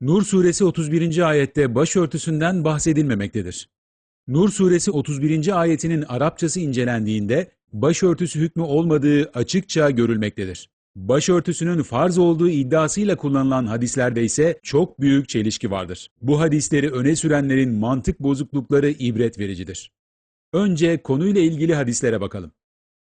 Nur suresi 31. ayette başörtüsünden bahsedilmemektedir. Nur suresi 31. ayetinin Arapçası incelendiğinde başörtüsü hükmü olmadığı açıkça görülmektedir. Başörtüsünün farz olduğu iddiasıyla kullanılan hadislerde ise çok büyük çelişki vardır. Bu hadisleri öne sürenlerin mantık bozuklukları ibret vericidir. Önce konuyla ilgili hadislere bakalım.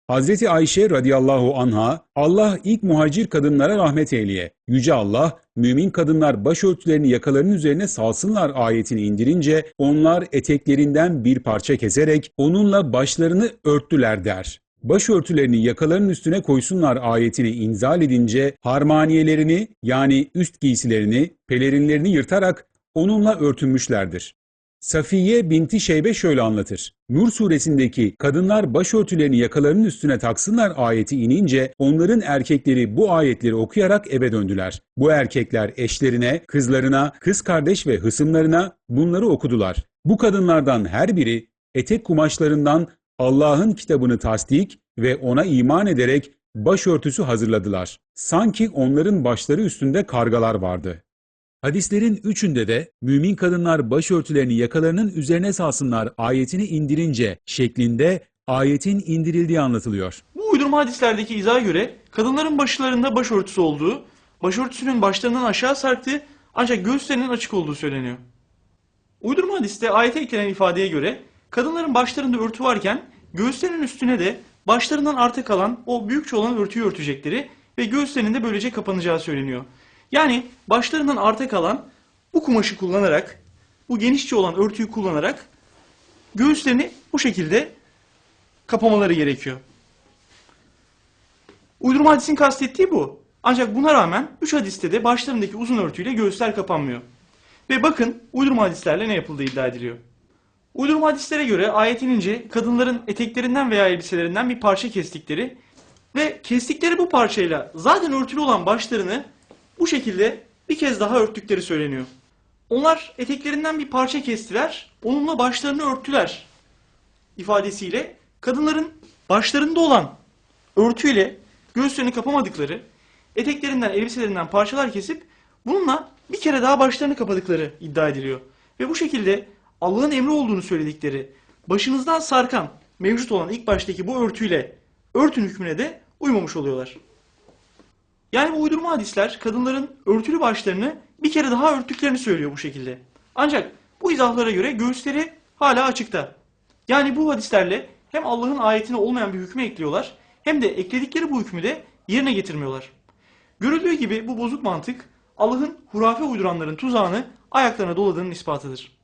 Hazreti Ayşe radıyallahu anha, Allah ilk muhacir kadınlara rahmet eyleye. Yüce Allah, mümin kadınlar başörtülerini yakalarının üzerine salsınlar ayetini indirince, onlar eteklerinden bir parça keserek onunla başlarını örttüler der. Başörtülerini yakalarının üstüne koysunlar ayetini inzal edince, harmaniyelerini yani üst giysilerini, pelerinlerini yırtarak onunla örtünmüşlerdir. Safiye binti Şeybe şöyle anlatır. Nur suresindeki kadınlar başörtülerini yakalarının üstüne taksınlar ayeti inince onların erkekleri bu ayetleri okuyarak eve döndüler. Bu erkekler eşlerine, kızlarına, kız kardeş ve hısımlarına bunları okudular. Bu kadınlardan her biri etek kumaşlarından Allah'ın kitabını tasdik ve ona iman ederek başörtüsü hazırladılar. Sanki onların başları üstünde kargalar vardı. Hadislerin üçünde de mümin kadınlar başörtülerini yakalarının üzerine salsınlar ayetini indirince şeklinde ayetin indirildiği anlatılıyor. Bu uydurma hadislerdeki izaha göre kadınların başlarında başörtüsü olduğu, başörtüsünün başlarından aşağı sarktığı ancak göğüslerinin açık olduğu söyleniyor. Uydurma hadiste ayete eklenen ifadeye göre kadınların başlarında örtü varken göğüslerinin üstüne de başlarından arta kalan o büyükçe olan örtüyü örtecekleri ve göğüslerinin de böylece kapanacağı söyleniyor. Yani başlarından arta kalan bu kumaşı kullanarak, bu genişçe olan örtüyü kullanarak göğüslerini bu şekilde kapamaları gerekiyor. Uydurma hadisin kastettiği bu. Ancak buna rağmen 3 hadiste de başlarındaki uzun örtüyle göğüsler kapanmıyor. Ve bakın uydurma hadislerle ne yapıldığı iddia ediliyor. Uydurma hadislere göre ayet inince kadınların eteklerinden veya elbiselerinden bir parça kestikleri ve kestikleri bu parçayla zaten örtülü olan başlarını bu şekilde bir kez daha örttükleri söyleniyor. Onlar eteklerinden bir parça kestiler, onunla başlarını örttüler ifadesiyle kadınların başlarında olan örtüyle göğüslerini kapamadıkları, eteklerinden, elbiselerinden parçalar kesip bununla bir kere daha başlarını kapadıkları iddia ediliyor. Ve bu şekilde Allah'ın emri olduğunu söyledikleri, başınızdan sarkan, mevcut olan ilk baştaki bu örtüyle örtün hükmüne de uymamış oluyorlar. Yani bu uydurma hadisler kadınların örtülü başlarını bir kere daha örttüklerini söylüyor bu şekilde. Ancak bu izahlara göre göğüsleri hala açıkta. Yani bu hadislerle hem Allah'ın ayetine olmayan bir hükmü ekliyorlar hem de ekledikleri bu hükmü de yerine getirmiyorlar. Görüldüğü gibi bu bozuk mantık Allah'ın hurafe uyduranların tuzağını ayaklarına doladığının ispatıdır.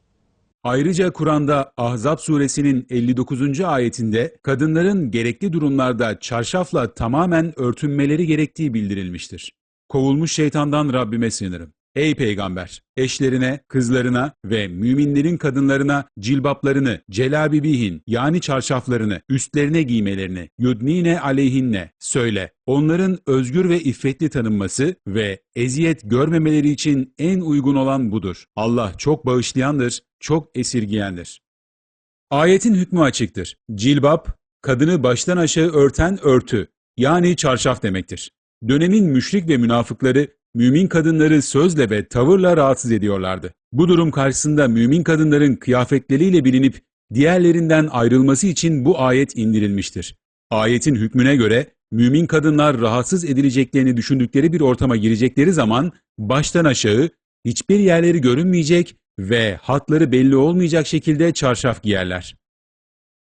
Ayrıca Kur'an'da Ahzab suresinin 59. ayetinde kadınların gerekli durumlarda çarşafla tamamen örtünmeleri gerektiği bildirilmiştir. Kovulmuş şeytandan Rabbime sığınırım. Ey peygamber! Eşlerine, kızlarına ve müminlerin kadınlarına cilbaplarını, celabibihin yani çarşaflarını üstlerine giymelerini, yudnine aleyhinne söyle. Onların özgür ve iffetli tanınması ve eziyet görmemeleri için en uygun olan budur. Allah çok bağışlayandır, çok esirgiyendir. Ayetin hükmü açıktır. Cilbap, kadını baştan aşağı örten örtü, yani çarşaf demektir. Dönemin müşrik ve münafıkları mümin kadınları sözle ve tavırla rahatsız ediyorlardı. Bu durum karşısında mümin kadınların kıyafetleriyle bilinip diğerlerinden ayrılması için bu ayet indirilmiştir. Ayetin hükmüne göre mümin kadınlar rahatsız edileceklerini düşündükleri bir ortama girecekleri zaman baştan aşağı hiçbir yerleri görünmeyecek ve hatları belli olmayacak şekilde çarşaf giyerler.